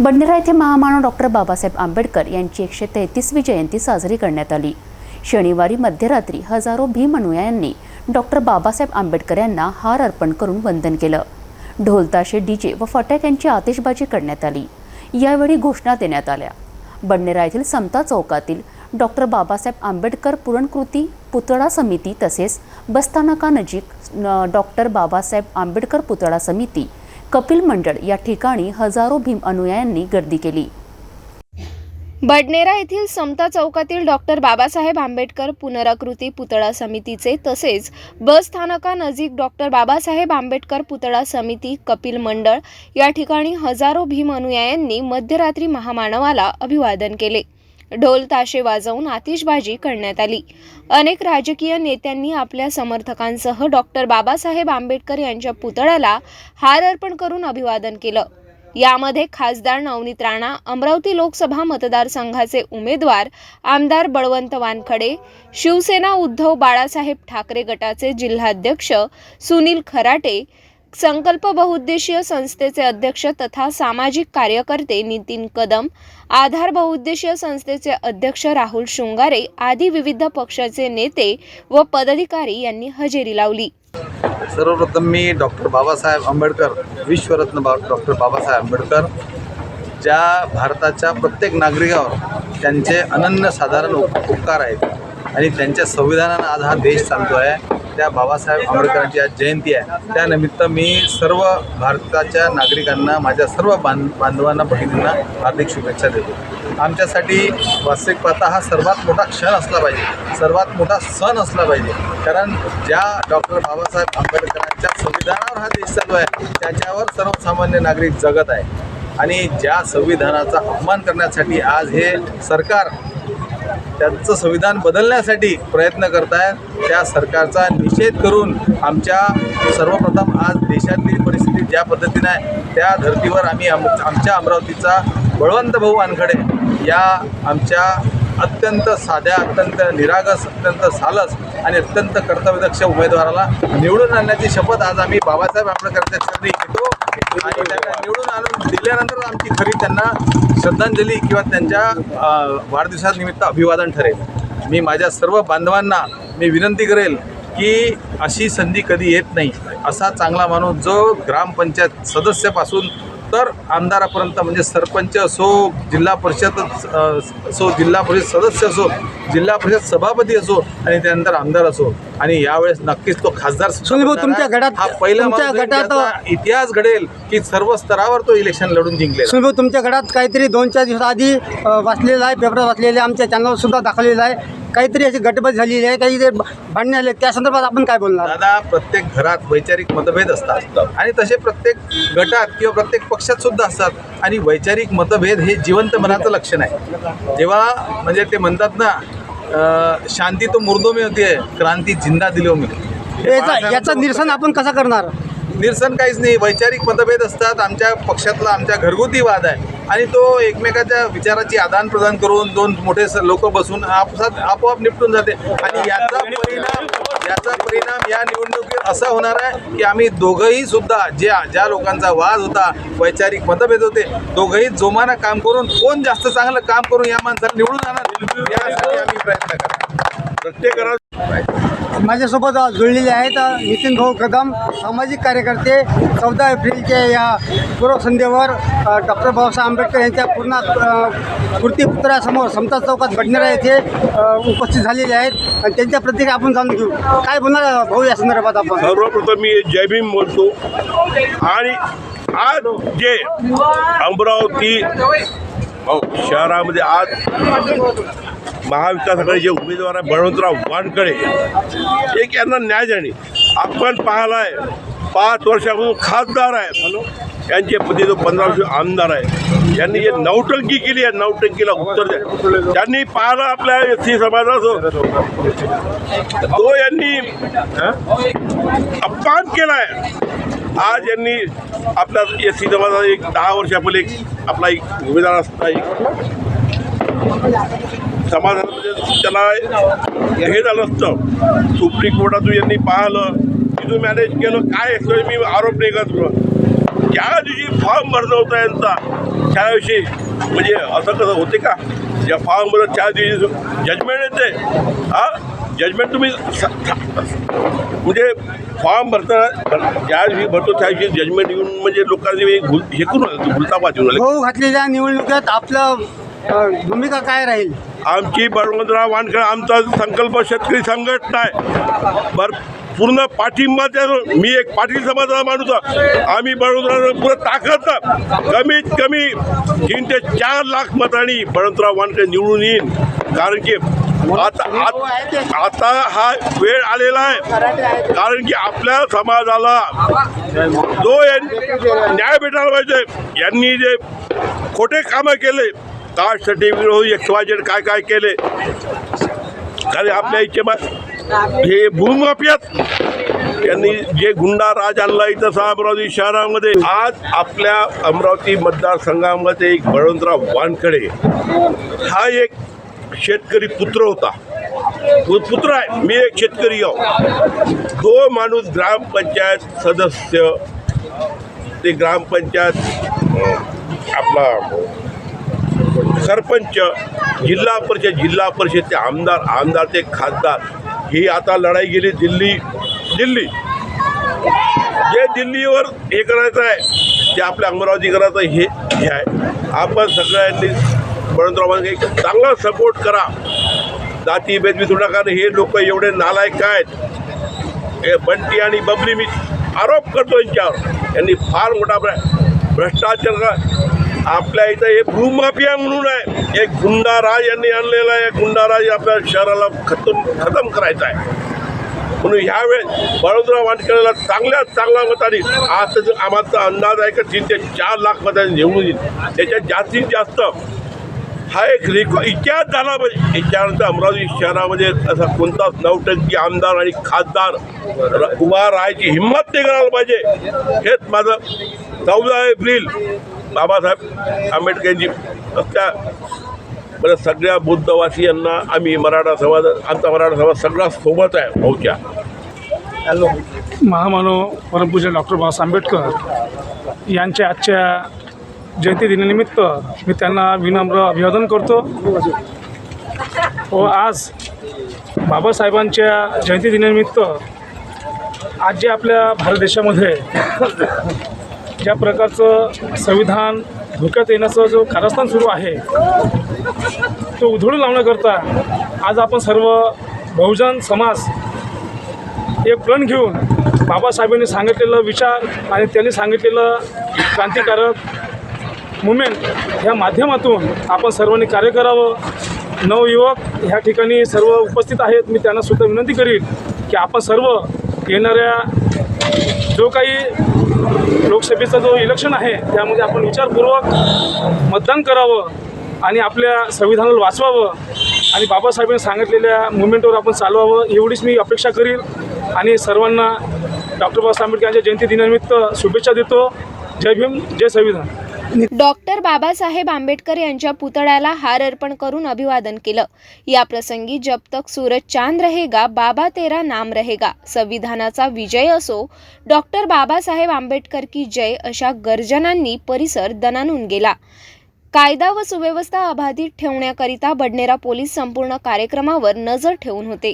बंडेरा येथे महामानव डॉक्टर बाबासाहेब आंबेडकर यांची एकशे तेहतीसवी जयंती साजरी करण्यात आली. शनिवारी मध्यरात्री हजारो भीम अनुयायांनी डॉक्टर बाबासाहेब आंबेडकर यांना हार अर्पण करून वंदन केलं. ढोलताशे डीजे व फटाक्यांची आतिषबाजी करण्यात आली. यावेळी घोषणा देण्यात आल्या. बंडेरा येथील समता चौकातील डॉक्टर बाबासाहेब आंबेडकर पुरणकृती पुतळा समिती तसेच बसस्थानकानजीक डॉक्टर बाबासाहेब आंबेडकर पुतळा समिती कपिल मंडळ या ठिकाणी हजारो भीम अनुयायांनी गर्दी केली. बडनेरा येथील समता चौकातील डॉक्टर बाबासाहेब आंबेडकर पुनराकृती पुतळा समितीचे तसेच बस स्थानकानजीक डॉक्टर बाबासाहेब आंबेडकर पुतळा समिती कपिल मंडळ या ठिकाणी हजारो भीम अनुयायांनी मध्यरात्री महामानवाला अभिवादन केले. ढोल ताशे वाजवून आतिषबाजी करण्यात आली. अनेक राजकीय नेत्यांनी आपल्या समर्थकांसह डॉक्टर बाबासाहेब आंबेडकर यांच्या पुतळ्याला हार अर्पण करून अभिवादन केलं. यामध्ये खासदार नवनीत राणा अमरावती लोकसभा मतदारसंघाचे उमेदवार आमदार बळवंत वानखडे शिवसेना उद्धव बाळासाहेब ठाकरे गटाचे जिल्हाध्यक्ष सुनील खराटे संकल्प बहुउद्देशीय संस्थेचे अध्यक्ष तथा सामाजिक कार्यकर्ते नितीन कदम आधार बहुउद्देशीय संस्थेचे अध्यक्ष राहुल शृंगारे आदी विविध पक्षाचे नेते व पदाधिकारी यांनी हजेरी लावली. सर्वप्रथम मी डॉक्टर बाबासाहेब आंबेडकर विश्वरत्न बा डॉक्टर बाबासाहेब आंबेडकर ज्या भारताच्या प्रत्येक नागरिकावर त्यांचे अनन्य साधारण उपकार आहेत आणि त्यांच्या संविधानानं आज हा देश चालतो आहे त्या बाबासाहेब आंबेडकरांची आज जयंती आहे. त्यानिमित्त मी सर्व भारताच्या नागरिकांना माझ्या सर्व बांध बांधवांना भगिनींना हार्दिक शुभेच्छा देतो. आमच्यासाठी वास्तविक पाहता हा सर्वात मोठा क्षण असला पाहिजे. सर्वात मोठा सण असला पाहिजे. कारण ज्या डॉक्टर बाबासाहेब आंबेडकरांच्या संविधानावर हा देश चालू आहे त्याच्यावर सर्वसामान्य नागरिक जगत आहे. आणि ज्या संविधानाचा अपमान करण्यासाठी आज हे सरकार त्यांचं संविधान बदलण्यासाठी प्रयत्न करत आहेत त्या सरकारचा निषेध करून आमच्या सर्वप्रथम आज देशातली परिस्थिती ज्या पद्धतीने आहे त्या धर्तीवर आम्ही आम आमच्या अमरावतीचा बळवंत भाऊ वानखडे या आमच्या अत्यंत साध्या अत्यंत निरागस अत्यंत सालस आणि अत्यंत कर्तव्यदक्ष उमेदवाराला निवडून आणण्याची शपथ आज आम्ही बाबासाहेब आंबेडकरांच्या चरणी घेतो. आणि त्यांना निवडून आणून दिल्यानंतर आमची खरी त्यांना श्रद्धांजली किंवा त्यांच्या वाढदिवसानिमित्त अभिवादन ठरेल. मी माझ्या सर्व बांधवांना मी विनंती करेल की अशी संधी कधी येत नाही असा चांगला माणूस जो ग्रामपंचायत सदस्यापासून तर आमदारापर्यंत म्हणजे सरपंच असो जिल्हा परिषद असो जिल्हा परिषद सदस्य असो जिल्हा परिषद सभापती असो आणि त्यानंतर आमदार असो आणि यावेळेस नक्कीच तो खासदार सुनील भाऊ, तुमच्या गटात- हा पहिला तुमच्या माणूस आहे गटात- ज्याचा इतिहास घडेल की सर्व स्तरावर तो इलेक्शन लढून जिंकले सुनील भाऊ तुमच्या घरात काहीतरी दोन चार दिवस आधी अ, वाचलेलं आहे पेपर वाचलेले आहे आमच्या चॅनलवर सुद्धा दाखवलेलं आहे. काहीतरी अशी गटबज झालेली आहे काही भांडणे आले त्या संदर्भात आपण काय बोलणार? दादा प्रत्येक घरात वैचारिक मतभेद असतात. आणि तसे प्रत्येक गटात किंवा प्रत्येक पक्षात सुद्धा असतात. आणि वैचारिक मतभेद हे जिवंत मनाचं लक्षण आहे. जेव्हा म्हणजे ते म्हणतात ना शांती तो मुर्दो में होती है क्रांती जिंदा दिलो में। याचा याचं निरसन आपण कसं करणार? निरसन काहीच नाही वैचारिक मतभेद असतात आमच्या पक्षातला आमच्या घरगुती वाद आहे. आणि तो एकमेकाच्या विचाराची आदान प्रदान करून दोन मोठे लोक बसून आपोआप आपोआप निपटून जाते. आणि याचा असा होणार आहे की आम्ही दोघंही सुद्धा ज्या ज्या लोकांचा वाद होता वैचारिक मतभेद होते दोघंही जोमानं काम करून कोण जास्त चांगलं काम करून या माणसाला निवडून आणणार? यासाठी आम्ही प्रयत्न करतो माझ्यासोबत आज जुळलेले आहेत नितीन भाऊ कदम सामाजिक कार्यकर्ते चौदा एप्रिलच्या या पूर्वसंध्येवर डॉक्टर बाबासाहेब आंबेडकर यांच्या पूर्ण कृतीपुत्रासमोर समता चौकात घडणाऱ्या येथे उपस्थित झालेले आहेत. आणि त्यांच्या प्रतिक्रिया आपण जाणून घेऊ. काय बोलणार भाऊ या संदर्भात आपण? सर्वप्रथम मी जय भीम बोलतो. आणि आज जे अमरावती शहरामध्ये आज महाविकास आघाडीचे उमेदवार आहे बळवंतराव वानकडे एक यांना न्याय देणे. आपण पाहिलाय पाच वर्षापासून खासदार आहे यांचे पती जो पंधरा वर्ष आमदार आहे यांनी जे नौटंकी केली आहे नौटंकीला उत्तर द्या. त्यांनी पाहिला आपल्या एस सी समाजाचं. तो यांनी अपमान आहे आज यांनी आपल्या एस सी समाजाचा एक दहा वर्षापहिले एक आपला एक उमेदवार असता एक समाजामध्ये त्याला हे झालं असतं. सुप्रीम कोर्टातून यांनी पाहिलं तिथून मॅनेज केलं काय याच्यावर मी आरोप नाही करत ज्या दिवशी फॉर्म भरला होता यांचा. त्याविषयी म्हणजे असं कसं होते का? या भरत त्या दिवशी जजमेंट येते हा? जजमेंट तुम्ही म्हणजे फॉर्म भरताना ज्या दिवशी भरतो त्या दिवशी जजमेंट येऊन म्हणजे लोकांनी हे करून आले, भुलतापात येऊन घातलेल्या निवडणुकीत आपलं भूमिका काय राहील? आमची बळवंतराव वानकर आमचा संकल्प शेतकरी संघटना आहे. बर पूर्ण पाठिंबा त्या मी एक पाटील समाजाचा माणूस आम्ही बळवंतराव पुरं ताकद कमीत कमी तीन ते चार लाख मतांनी बळवंतराव वानकर निवडून येईन. कारण की आता आता हा वेळ आलेला आहे. कारण की आपल्या समाजाला जो न्याय भेटायला पाहिजे यांनी जे खोटे कामं केले कास्टसाठी विरोध एक्सवाजेड काय काय केले? कारण आपल्या इथे हे भूमाफियात यांनी जे गुंडा राज आणला इथं अमरावती शहरामध्ये आज आपल्या अमरावती मतदारसंघामध्ये एक बळवंतराव वानखडे. हा एक शेतकरी पुत्र होता. तो पुत्र आहे मी एक शेतकरी आहो. तो माणूस ग्रामपंचायत सदस्य. ते ग्रामपंचायत आपला सरपंच जिल्हा परिषद जिल्हा परिषदचे आमदार आमदार ते खासदार. ही आता लढाई गेली दिल्ली दिल्ली. जे दिल्लीवर हे करायचं आहे ते आपल्या अमरावती करायचं हे हे आहे. आपण सगळ्यांनी बळवंतराव एक चांगला सपोर्ट करा. जाती भेद कारण हे लोक एवढे नालायक आहेत. हे बंटी आणि बबली मी आरोप करतो यांच्यावर. यांनी फार मोठा भ्रष्टाचार आपल्या इथं हे भूमाफिया म्हणून आहे. एक गुंडा राज यांनी आणलेला आहे. गुंडा राज आपल्या शहराला खतम खतम करायचा आहे. म्हणून ह्यावेळेस बळवंतराव वानखेडेला चांगल्यात चांगला मताने आज तर आम्हाला अंदाज आहे का तीन ते चार लाख मतांनी निवडून येईल. त्याच्यात जास्तीत जास्त हा एक रेकॉ इतिहास झाला पाहिजे. याच्यानंतर अमरावती शहरामध्ये असा कोणताच नवटंकी आमदार आणि खासदार र- उभा राहायची हिंमत नाही करायला पाहिजे. हेच माझं चौदा एप्रिल बाबासाहेब आंबेडकर यांची त्या बरं सगळ्या बुद्धवासियांना आम्ही मराठा समाज आमचा मराठा समाज सगळा सोबत आहे भाऊच्या. महामानव परमपूज्य डॉक्टर बाबासाहेब आंबेडकर यांच्या आजच्या जयंती दिनानिमित्त मी त्यांना विनम्र अभिवादन करतो. व आज बाबासाहेबांच्या जयंती दिनानिमित्त आज जे आपल्या भारत देशामध्ये ज्या प्रकारचं संविधान धोक्यात येण्याचं जो कारस्थान सुरू आहे तो उधळून लावण्याकरता आज आपण सर्व बहुजन समाज एक प्रण घेऊन बाबासाहेबांनी सांगितलेलं विचार आणि त्यांनी सांगितलेलं क्रांतिकारक मुवमेंट ह्या माध्यमातून आपण सर्वांनी कार्य करावं. नवयुवक ह्या ठिकाणी सर्व उपस्थित आहेत. मी त्यांना सुद्धा विनंती करीन की आपण सर्व येणाऱ्या जो काही लोकसभेचा जो इलेक्शन आहे त्यामध्ये आपण विचारपूर्वक मतदान करावं आणि आपल्या संविधानाला वाचवावं आणि बाबासाहेबांनी सांगितलेल्या मुवमेंटवर आपण चालवावं एवढीच मी अपेक्षा करील. आणि सर्वांना डॉक्टर बाबासाहेब आंबेडकर यांच्या जयंती दिनानिमित्त शुभेच्छा देतो. जय भीम जय संविधान. डॉक्टर बाबासाहेब आंबेडकर यांच्या पुतळ्याला हार अर्पण करून अभिवादन केलं. या प्रसंगी जब तक सूरज चांद रहेगा बाबा तेरा नाम रहेगा. संविधानाचा विजय असो डॉक्टर बाबासाहेब आंबेडकर की जय अशा गर्जनांनी परिसर दणानून गेला. कायदा व सुव्यवस्था अबाधित ठेवण्याकरिता बडनेरा पोलीस संपूर्ण कार्यक्रमावर नजर ठेवून होते.